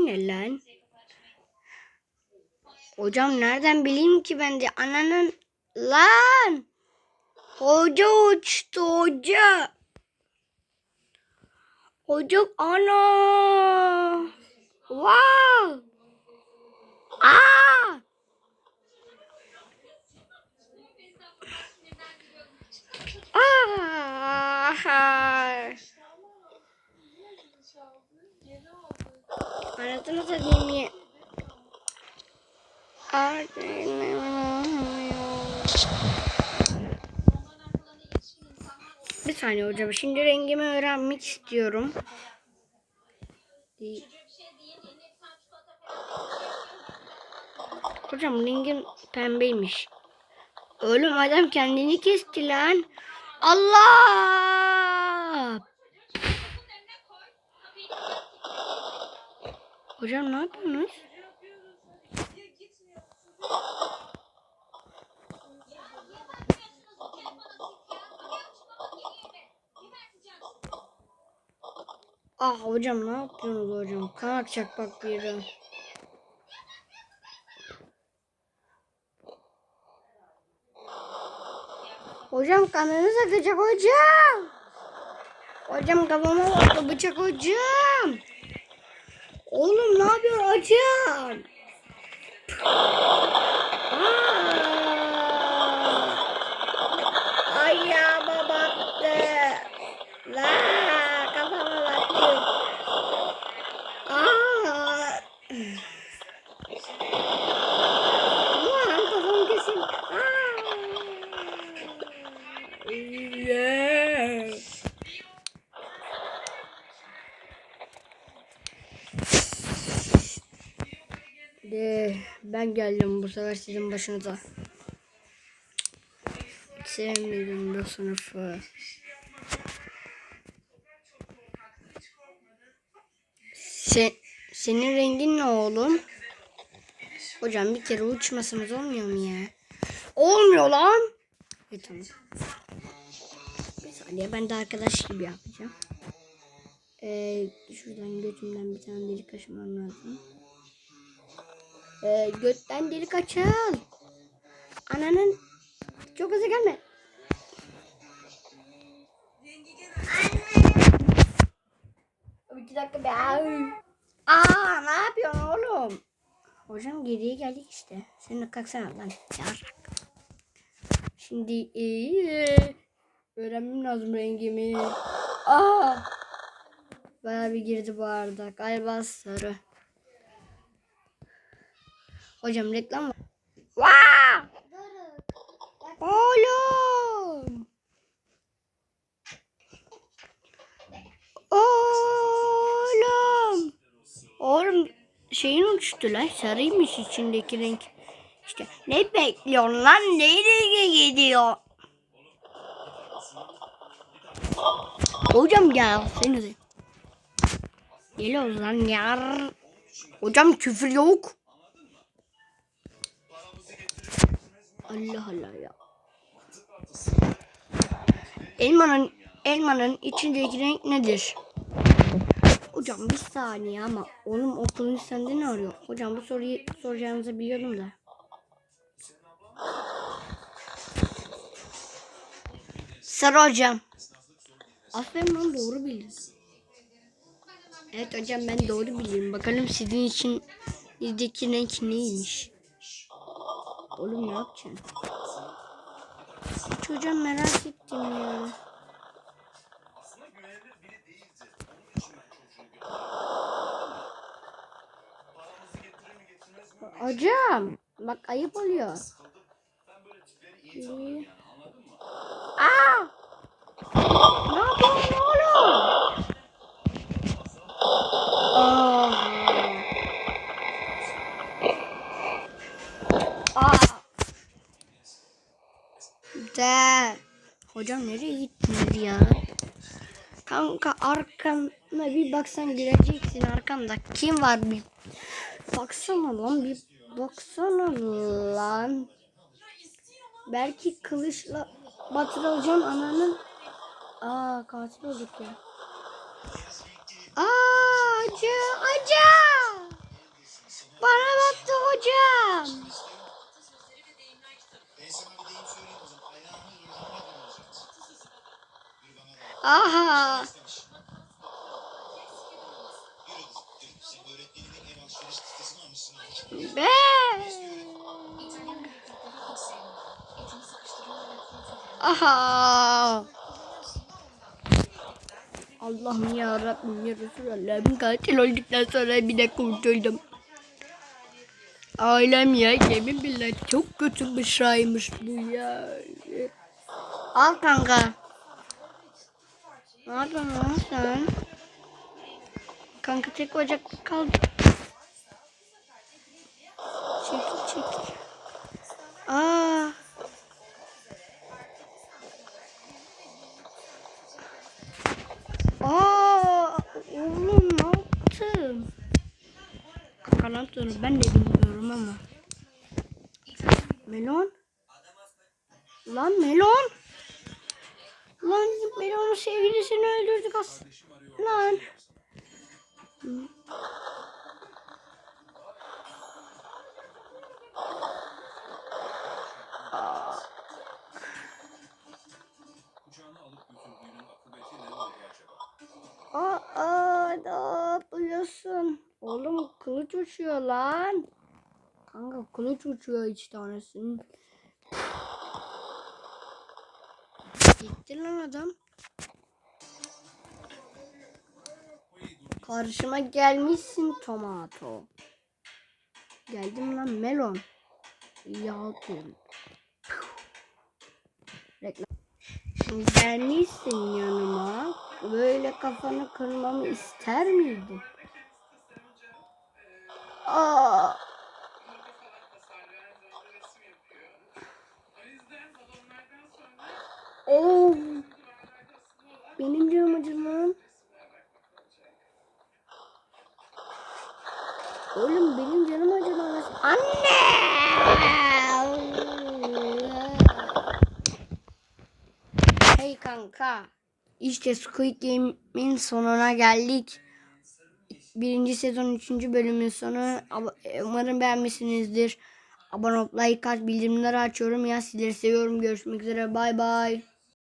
Ne lan? Hocam nereden bileyim ki ben de ananın lan. Hoca uçtu hoca. Hocam ana. Wow. Aa. Aa. Anasını satayım ya. Bir saniye hocam. Şimdi rengimi öğrenmek istiyorum. Hocam rengim pembeymiş. Oğlum adam kendini kesti lan. Allah! Hocam ne yapıyorsunuz? Ah hocam ne yapıyorsunuz hocam? Kan akacak bak bir yere. Hocam kanınız akacak hocam. Hocam kafama bıçak hocam. Oğlum ne yapıyor hocam? Ben geldim bu sefer sizin başınıza. Hiç sevmedim bu sınıfı. Se, senin rengin ne oğlum? Hocam bir kere uçmasanız olmuyor mu ya? Olmuyor lan. E tamam. Bir saniye ben de arkadaş gibi yapacağım. Ee, şuradan götümden bir tane delik açmam lazım. Ee, götten delik açıl. Ananın çok hızlı gelme. Anne. İki dakika be. Aa ne yapıyorsun oğlum? Hocam geriye geldik işte. Sen de kalksana lan. Yarrak. Şimdi iyi. Öğrenmem lazım rengimi. Aa. Bayağı bir girdi bu arada. Galiba sarı. Hocam reklam var. Vaa! Oğlum. Oğlum. Oğlum şeyin uçtu lan. Sarıymış içindeki renk. İşte ne bekliyorsun lan? Nereye gidiyor? Hocam gelsenize. Geliyoruz lan yar. Hocam küfür yok. Allah Allah ya. Elmanın elmanın içindeki renk nedir? Hocam bir saniye ama oğlum okulun sende ne arıyor? Hocam bu soruyu soracağınızı biliyordum da. Sarı hocam. Aferin lan doğru bildin. Evet hocam ben doğru biliyorum. Bakalım sizin için izdeki renk neymiş? Oğlum ne yapacaksın? Hocam merak ettim ya. Hocam bak ayıp oluyor. Aa! Ne yapıyorsun oğlum? Aa. Aa. De. Hocam nereye gittiniz ya? Kanka arkana bir baksan göreceksin arkanda kim var bir baksana lan bir baksana lan. Belki kılıçla batırılacağım ananın. Aa katil olduk ya. Aa acı acı. Aha. Be. Aha. Allah'ım ya Rabbim ya Resulallah'ım katil olduktan sonra bir de kurtuldum. Ailem ya yemin billah çok kötü bir şeymiş bu ya. Al kanka. Ne yapıyorsun sen? Kanka tek bacak kaldı. Çekil çekil. Aa. Aa, oğlum ne yaptın? Kakalan sonra ben de bilmiyorum ama. Melon? Lan melon? Lan melonun sevgilisini öldürdük as. Lan. Acaba? Aa, ne yapıyorsun? Oğlum kılıç uçuyor lan. Kanka kılıç uçuyor iki tanesinin. Lan adam. Karşıma gelmişsin tomato. Geldim lan melon. Yağdın. Reklam. Gelmişsin yanıma. Böyle kafanı kırmamı ister miydin? Aa. Oh. Benim canım acır lan. Oğlum benim canım acır lan. Anne! Hey kanka. İşte Squid Game'in sonuna geldik. Birinci sezon üçüncü bölümün sonu. Ab- Umarım beğenmişsinizdir. Abone olup like at bildirimleri açıyorum ya sizleri seviyorum. Görüşmek üzere bay bay.